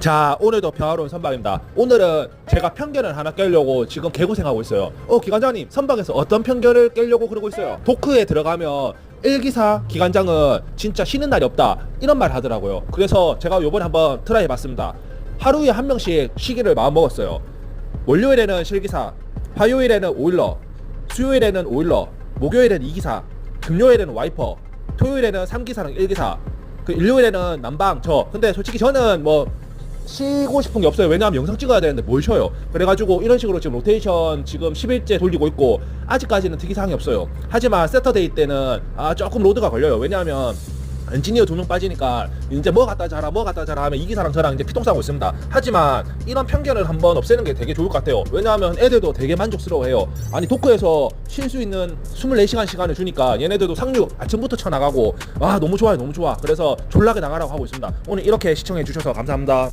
자 오늘도 평화로운 선박입니다. 오늘은 제가 편견을 하나 깨려고 지금 개고생하고 있어요. 어 기관장님 선박에서 어떤 편견을 깨려고 그러고 있어요? 도크에 들어가면 1기사 기관장은 진짜 쉬는 날이 없다. 이런 말 하더라고요. 그래서 제가 요번에 한번 트라이 해봤습니다. 하루에 한 명씩 쉬기를 마음먹었어요. 월요일에는 실기사 화요일에는 오일러 수요일에는 오일러 목요일에는 2기사 금요일에는 와이퍼 토요일에는 3기사랑 1기사 그 일요일에는 난방 저. 근데 솔직히 저는 뭐 쉬고 싶은 게 없어요. 왜냐하면 영상 찍어야 되는데 뭘 쉬어요? 그래가지고 이런 식으로 지금 로테이션 지금 10일째 돌리고 있고 아직까지는 특이사항이 없어요. 하지만 세터데이 때는 아 조금 로드가 걸려요. 왜냐하면 엔지니어 두 명 빠지니까 이제 뭐 갖다 자라 뭐 갖다 자라 하면 이 기사랑 저랑 이제 피똥 싸고 있습니다. 하지만 이런 편견을 한번 없애는 게 되게 좋을 것 같아요. 왜냐하면 애들도 되게 만족스러워해요. 아니 도쿄에서 쉴 수 있는 24시간 시간을 주니까 얘네들도 상륙 아침부터 쳐나가고 와 너무 좋아요 너무 좋아. 그래서 졸라게 나가라고 하고 있습니다. 오늘 이렇게 시청해 주셔서 감사합니다